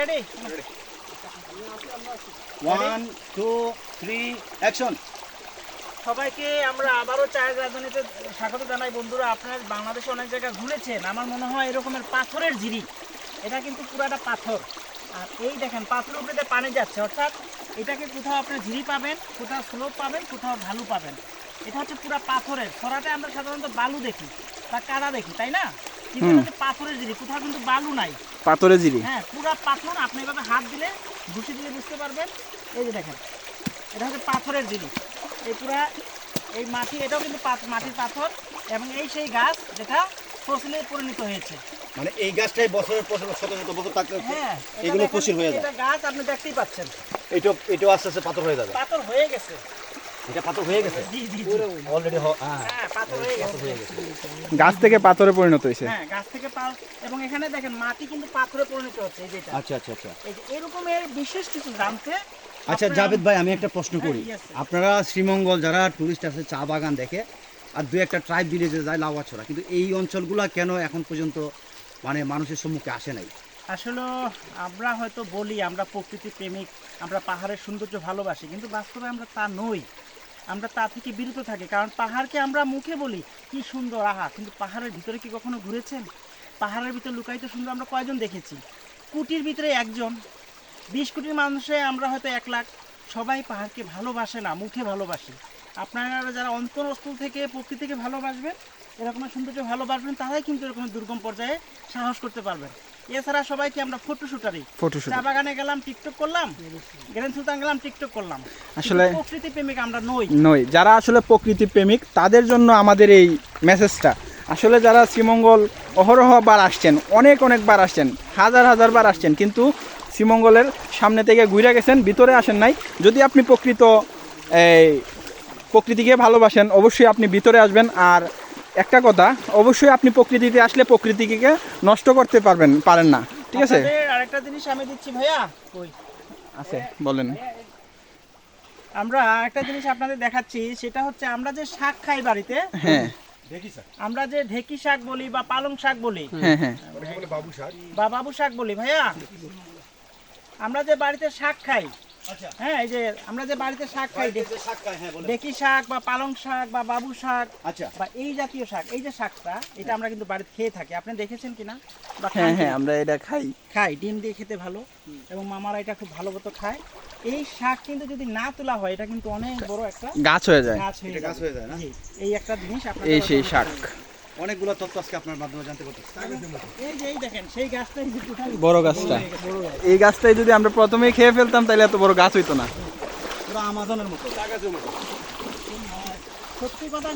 Ready one two three action সবাইকে আমরা আবারও চায়ের রাজধানীতে স্বাগত জানাই। বন্ধুরা আপনারা বাংলাদেশে অনেক জায়গায় ঘুরেছেন। আমার মনে হয় এরকমের পাথরের ঝিরি। এটা কিন্তু পুরাটা পাথর। আর এই দেখেন পাথরের উপরে পানি যাচ্ছে অর্থাৎ এটাকে কোথাও আপনার ঝিরি পাবেন কোথাও স্লোপ পাবেন কোথাও ঢালু পাবেন। এটা হচ্ছে পুরা পাথরের। সরাতে আমরা সাধারণত বালু দেখি বা কাদা দেখি তাই না? কিন্তু পাথরের ঝিরি কোথাও কিন্তু বালু নাই। পাথরে জিরি? হ্যাঁ পুরা পাথর আপনি এভাবে হাত দিলে ঘুষি দিলে বুঝতে পারবেন। এই যে দেখেন এটা হচ্ছে পাথরের জিনিস এই পুরা এই মাটি এটাও কিন্তু মাটির পাথর। এবং এই সেই গাছ যেটা ফসিলে পরিণত হয়েছে। মানে এই গাছটাই বছরের পর শত শত বছর থাকতে হ্যাঁ এগুলো ফসিল হয়ে যায়। এটা গাছ আপনি দেখতেই পাচ্ছেন। এটা এটাও আস্তে আস্তে পাথর হয়ে যাবে। পাথর হয়ে গেছে। এটা পাথর হয়ে গেছে। অলরেডি থেকে পাথরে পরিণত হয়েছে। হ্যাঁ গাছ থেকে পা এবং এখানে দেখেন মাটি কিন্তু পাথরে পরিণত হচ্ছে এই যেটা। আচ্ছা আচ্ছা আচ্ছা। এই যে এরকমের বিশেষ কিছু জানতে আচ্ছা জাভেদ ভাই আমি একটা প্রশ্ন করি। হ্যাঁ, sir. আপনারা শ্রীমঙ্গল যারা টুরিস্ট আছে চা বাগান দেখে আর দু একটা ট্রাইব ভিলেজে যায় লাউয়াছড়া কিন্তু এই অঞ্চলগুলো কেন এখন পর্যন্ত মানে মানুষের সম্মুখে আসে নাই? আসলে আমরা হয়তো বলি আমরা প্রকৃতি প্রেমিক আমরা পাহাড়ের সৌন্দর্য ভালোবাসি কিন্তু বাস্তবে আমরা তা নই। আমরা তা থেকে বিরত থাকি, কারণ পাহাড়কে আমরা মুখে বলি, কি সুন্দর আহা কিন্তু পাহাড়ের ভিতরে কি কখনো ঘুরেছেন? পাহাড়ের ভিতরে লুকায়িত সুন্দর আমরা কয়জন দেখেছি? কুটির ভিতরে একজন। বিশ কোটির মানুষে আমরা হয়তো এক লাখ। সবাই পাহাড়কে ভালোবাসে না, মুখে ভালোবাসি। আপনারা যারা অন্তরস্থল থেকে প্রকৃতিকে ভালোবাসবেন, এরকম সৌন্দর্য ভালোবাসবেন, তারাই কিন্তু এরকম দুর্গম পর্যায়ে সাহস করতে পারবেন। এছাড়া সবাইকে আমরা ফটো শুটারি চা বাগানে গেলাম টিকটক করলাম গ্রেন সুলতান গেলাম টিকটক করলাম। আসলে- কিন্তু প্রকৃতি প্রেমিক আমরা নই। নয় যারা আসলে প্রকৃতি প্রেমিক তাদের জন্য আমাদের এই মেসেজটা আসলে যারা শ্রীমঙ্গল অহরহ বার আসছেন অনেক অনেক বার আসছেন হাজার হাজার বার আসছেন কিন্তু শ্রীমঙ্গলের সামনে থেকে ঘুরে গেছেন ভিতরে আসেন নাই। যদি আপনি প্রকৃত এই প্রকৃতিকে ভালোবাসেন অবশ্যই আপনি ভিতরে আসবেন। আর একটা কথা অবশ্যই আপনি প্রকৃতিতে আসলে প্রকৃতিকে নষ্ট করতে পারবেন পারেন না। ঠিক আছে? আরেকটা জিনিস আমি দিচ্ছি ভাইয়া। কই? আছে বলেন। আমরা একটা জিনিস আপনাদের দেখাচ্ছি সেটা হচ্ছে আমরা যে শাক খাই বাড়িতে হ্যাঁ। আমরা যে ঢেকি শাক বলি বা পালং শাক বলি হ্যাঁ হ্যাঁ। বা বাবু শাক বলি ভাইয়া। আমরা যে বাড়িতে শাক খাই হ্যাঁ এই যে আমরা যে বাড়িতে শাক খাই ডে- হ্যাঁ শাক বা পালং শাক বা বাবু শাক আচ্ছা। বা এই জাতীয় শাক এই যে শাকটা এটা আমরা কিন্তু বাড়িতে খেয়ে থাকি। আপনি দেখেছেন কিনা? বা হ্যাঁ হ্যাঁ আমরা এটা খাই। খাই ডিম দিয়ে খেতে ভালো এবং মামারা এটা খুব ভালো মতো খায়। এই শাক কিন্তু যদি না তোলা হয় এটা কিন্তু অনেক বড় একটা গাছ হয়ে যায়। গাছ হয়ে এটা গাছ যাবে। হয়ে যায় না? এই একটা জিনিস এই সেই শাক। অনেকগুলো তথ্য আজকে আপনার মাধ্যমে জানতে পারতেছি। এই যে এই দেখেন সেই গাছটাই বড় গাছটা। এই গাছটাই যদি আমরা প্রথমেই খেয়ে ফেলতাম তাহলে এত বড় গাছ হইতো না। পুরো আমাজনের মতো। সত্যি কথা